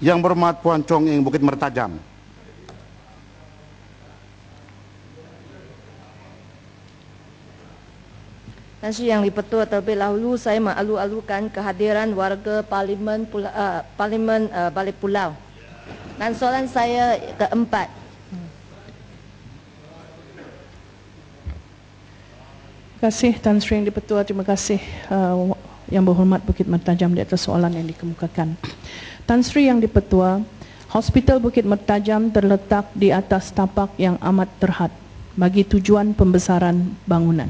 Yang berhormat Puan Chong Ing Bukit Mertajam. Dan yang dipertua terlebih dahulu saya mengalu-alukan kehadiran warga Parlimen Pula, uh, Parlimen uh, Balik Pulau. Dan soalan saya keempat. Terima kasih Tan Sri Yang Dipertua. Terima kasih uh, Yang Berhormat Bukit Mertajam di atas soalan yang dikemukakan. Tan Sri Yang Dipertua, Hospital Bukit Mertajam terletak di atas tapak yang amat terhad bagi tujuan pembesaran bangunan.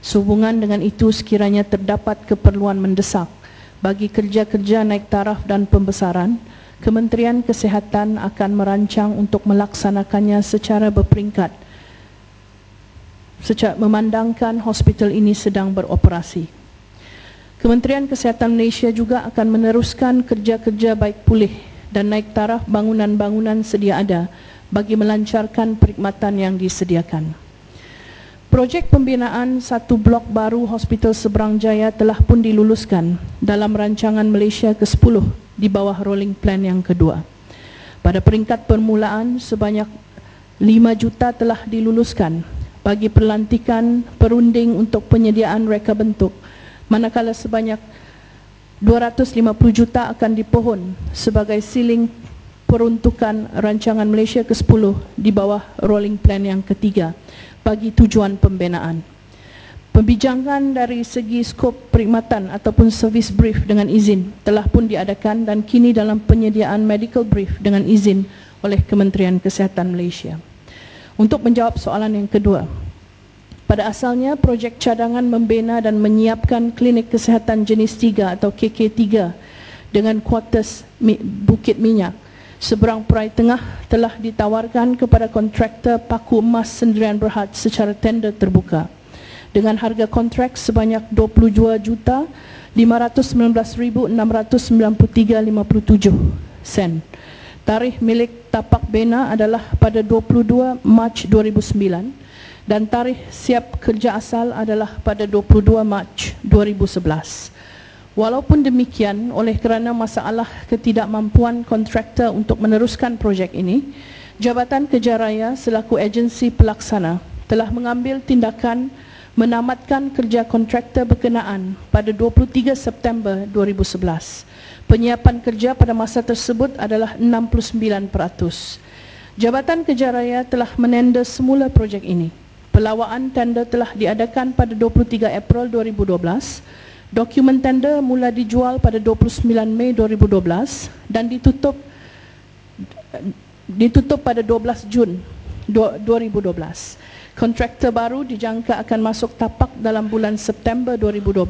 Sehubungan dengan itu sekiranya terdapat keperluan mendesak bagi kerja-kerja naik taraf dan pembesaran, Kementerian Kesihatan akan merancang untuk melaksanakannya secara berperingkat secara memandangkan hospital ini sedang beroperasi. Kementerian Kesihatan Malaysia juga akan meneruskan kerja-kerja baik pulih dan naik taraf bangunan-bangunan sedia ada bagi melancarkan perkhidmatan yang disediakan. Projek pembinaan satu blok baru Hospital Seberang Jaya telah pun diluluskan dalam rancangan Malaysia ke-10 di bawah rolling plan yang kedua. Pada peringkat permulaan sebanyak 5 juta telah diluluskan bagi pelantikan perunding untuk penyediaan reka bentuk manakala sebanyak 250 juta akan dipohon sebagai siling peruntukan rancangan Malaysia ke-10 di bawah rolling plan yang ketiga bagi tujuan pembinaan. Pembijangan dari segi skop perkhidmatan ataupun service brief dengan izin telah pun diadakan dan kini dalam penyediaan medical brief dengan izin oleh Kementerian Kesihatan Malaysia. Untuk menjawab soalan yang kedua, pada asalnya projek cadangan membina dan menyiapkan klinik kesihatan jenis 3 atau KK3 dengan kuartus Bukit Minyak. Seberang perai tengah telah ditawarkan kepada kontraktor paku emas sendirian berhad secara tender terbuka. Dengan harga kontrak sebanyak 22 juta 519,693.57 sen. Tarikh milik tapak bena adalah pada 22 Mac 2009 dan tarikh siap kerja asal adalah pada 22 Mac 2011. Walaupun demikian, oleh kerana masalah ketidakmampuan kontraktor untuk meneruskan projek ini, Jabatan Kejaraya selaku agensi pelaksana telah mengambil tindakan menamatkan kerja kontraktor berkenaan pada 23 September 2011. Penyiapan kerja pada masa tersebut adalah 69%. Jabatan Kejaraya telah menender semula projek ini. Pelawaan tender telah diadakan pada 23 April 2012 Dokumen tender mula dijual pada 29 Mei 2012 dan ditutup ditutup pada 12 Jun 2012. Kontraktor baru dijangka akan masuk tapak dalam bulan September 2012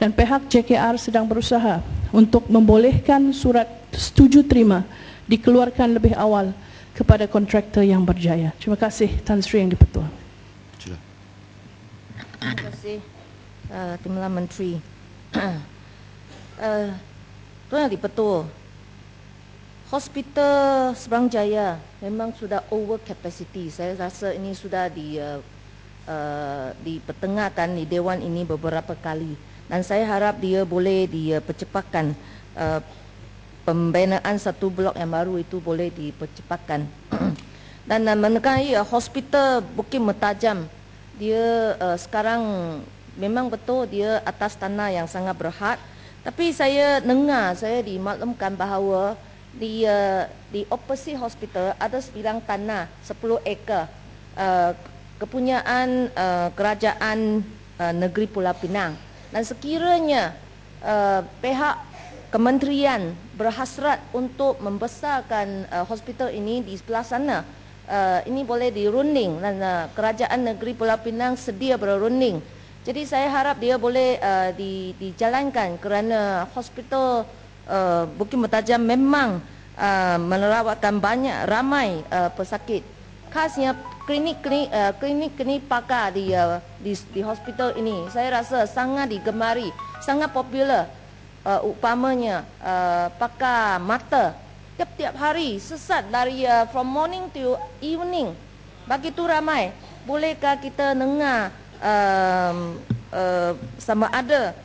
dan pihak JKR sedang berusaha untuk membolehkan surat setuju terima dikeluarkan lebih awal kepada kontraktor yang berjaya. Terima kasih Tan Sri yang dipertua. Terima kasih. Uh, Timbalan Menteri. uh, Tuan Yang Dipertua, Hospital Seberang Jaya memang sudah over capacity. Saya rasa ini sudah di uh, uh, dipertengahkan di Dewan ini beberapa kali. Dan saya harap dia boleh dipercepatkan uh, pembinaan satu blok yang baru itu boleh dipercepatkan. Dan uh, mengenai uh, hospital Bukit Mertajam, dia uh, sekarang memang betul dia atas tanah yang sangat berhad. Tapi saya dengar saya dimaklumkan bahawa di uh, di opposite hospital ada sebilang tanah 10 ekar. Uh, kepunyaan uh, kerajaan uh, negeri Pulau Pinang. Dan sekiranya uh, pihak kementerian berhasrat untuk membesarkan uh, hospital ini di sebelah sana uh, ini boleh dirunding dan uh, kerajaan negeri Pulau Pinang sedia berunding jadi saya harap dia boleh uh, di, dijalankan kerana hospital uh, Bukit Mertajam memang uh, menerawatkan banyak ramai uh, pesakit. Khasnya klinik-klinik uh, klinik-klinik pakar di, uh, di di hospital ini saya rasa sangat digemari, sangat popular. Uh, upamanya uh, pakar mata tiap-tiap hari sesat dari uh, from morning to evening. Begitu ramai. Bolehkah kita dengar um, uh, sama ada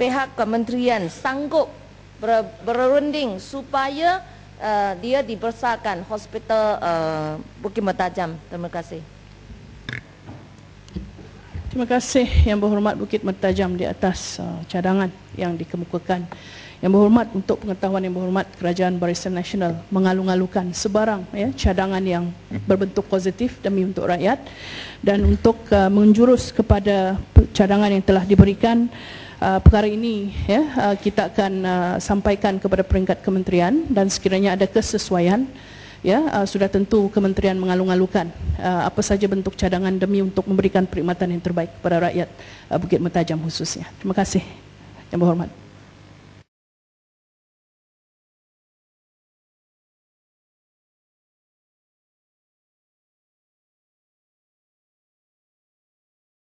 pihak kementerian sanggup ber, berunding supaya uh, dia dibesarkan hospital uh, Bukit Mertajam. Terima kasih. Terima kasih Yang Berhormat Bukit Mertajam di atas uh, cadangan yang dikemukakan. Yang Berhormat untuk pengetahuan Yang Berhormat Kerajaan Barisan Nasional mengalu-alukan sebarang ya, cadangan yang berbentuk positif demi untuk rakyat dan untuk uh, menjurus kepada cadangan yang telah diberikan uh, perkara ini ya, uh, kita akan uh, sampaikan kepada peringkat kementerian dan sekiranya ada kesesuaian ya uh, sudah tentu kementerian mengalung-alukan uh, apa saja bentuk cadangan demi untuk memberikan perkhidmatan yang terbaik kepada rakyat uh, Bukit Mertajam khususnya. Terima kasih. Yang berhormat.